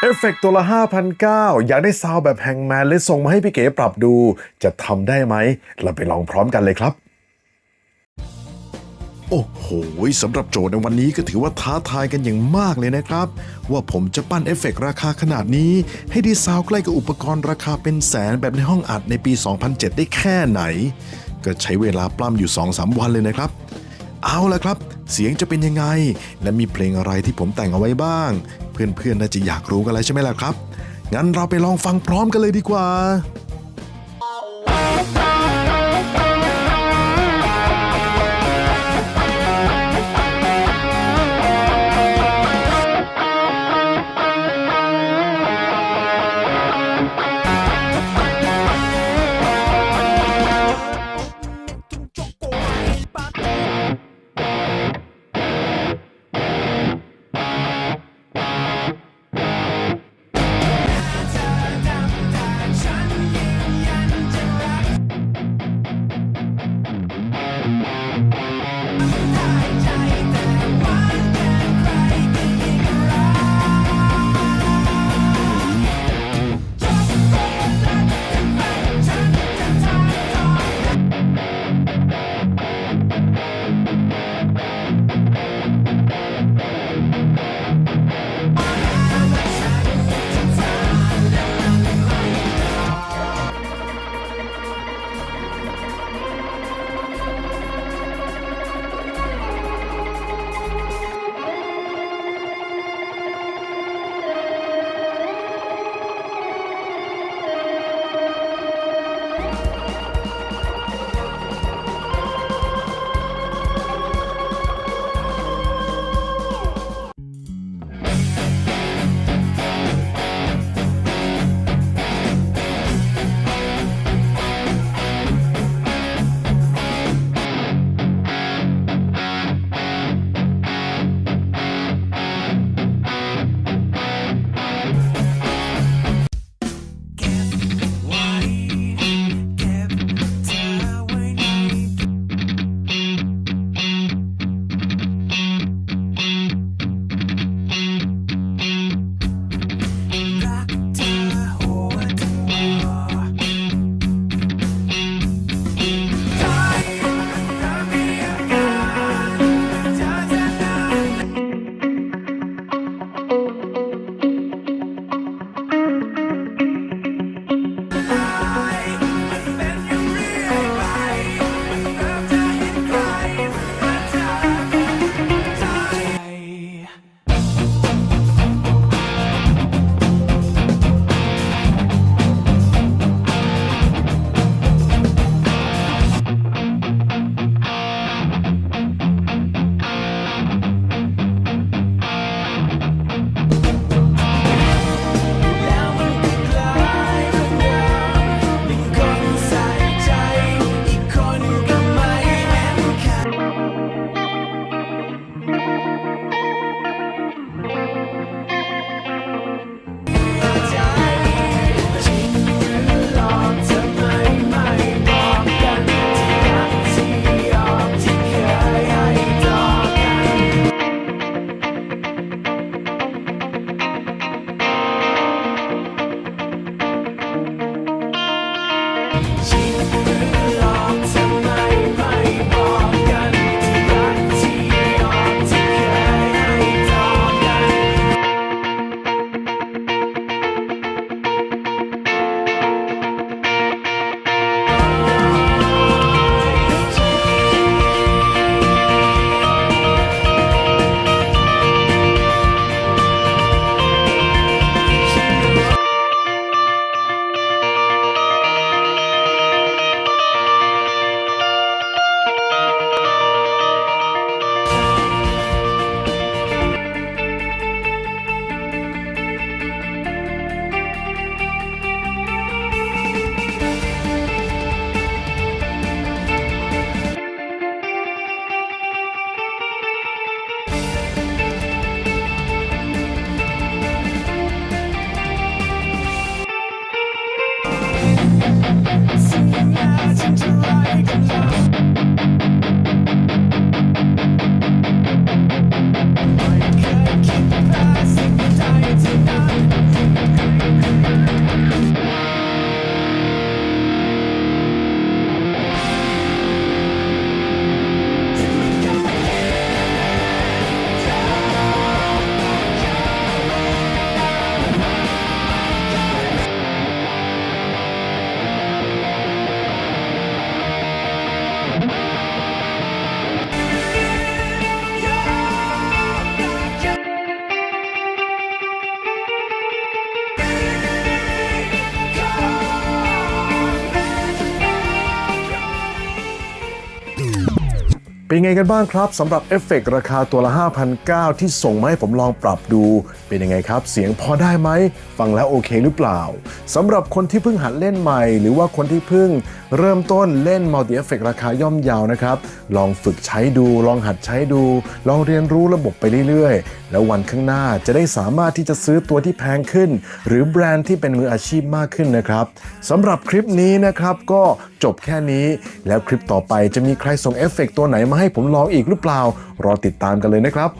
เอฟเฟกต์ตัวละ5,900อยากได้ซาวแบบแฮงแมนเลยส่งมาให้พี่เก๋ปรับดู จะทำได้ไหม เราไปลองพร้อมกันเลยครับ โอ้โหสำหรับโจทย์ในวันนี้ก็ถือว่าท้าทายกันอย่างมากเลยนะครับ ว่าผมจะปั้นเอฟเฟกต์ราคาขนาดนี้ ให้ด้ซาวใกล้กับอุปกรณ์ราคาเป็นแสนแบบในห้องอัดในปี 2007 ได้แค่ไหน ก็ใช้เวลาปล้ำอยู่ 2-3 วันเลยนะครับ เอาละครับ เสียงจะเป็นยังไง และมีเพลงอะไรที่ผมแต่งเอาไว้บ้าง เพื่อนๆน่าจะอยากรู้กันแล้วใช่ไหมล่ะครับ งั้นเราไปลองฟังพร้อมกันเลยดีกว่า เป็นไงกันบ้างครับสำหรับเอฟเฟกต์ราคาตัวละ 5,900 ที่ส่งมาให้ผมลองปรับดู เป็นยังไงครับ เสียงพอได้ไหม ฟังแล้วโอเคหรือเปล่าสำหรับคนที่เพิ่งหัดเล่นใหม่ หรือว่าคนที่เพิ่งเริ่มต้นเล่นมัลติเอฟเฟกราคาย่อมเยาวนะครับ ลองฝึกใช้ดู ลองหัดใช้ดู ลองเรียนรู้ระบบไปเรื่อยๆ แล้ววันข้างหน้าจะได้สามารถที่จะซื้อตัวที่แพงขึ้น หรือแบรนด์ที่เป็นมืออาชีพมากขึ้นนะครับสำหรับคลิปนี้นะครับก็จบแค่นี้ แล้วคลิปต่อไปจะมีใครส่งเอฟเฟกต์ตัวไหนมาใหให้ผมลองอีกหรือเปล่า รอติดตามกันเลยนะครับ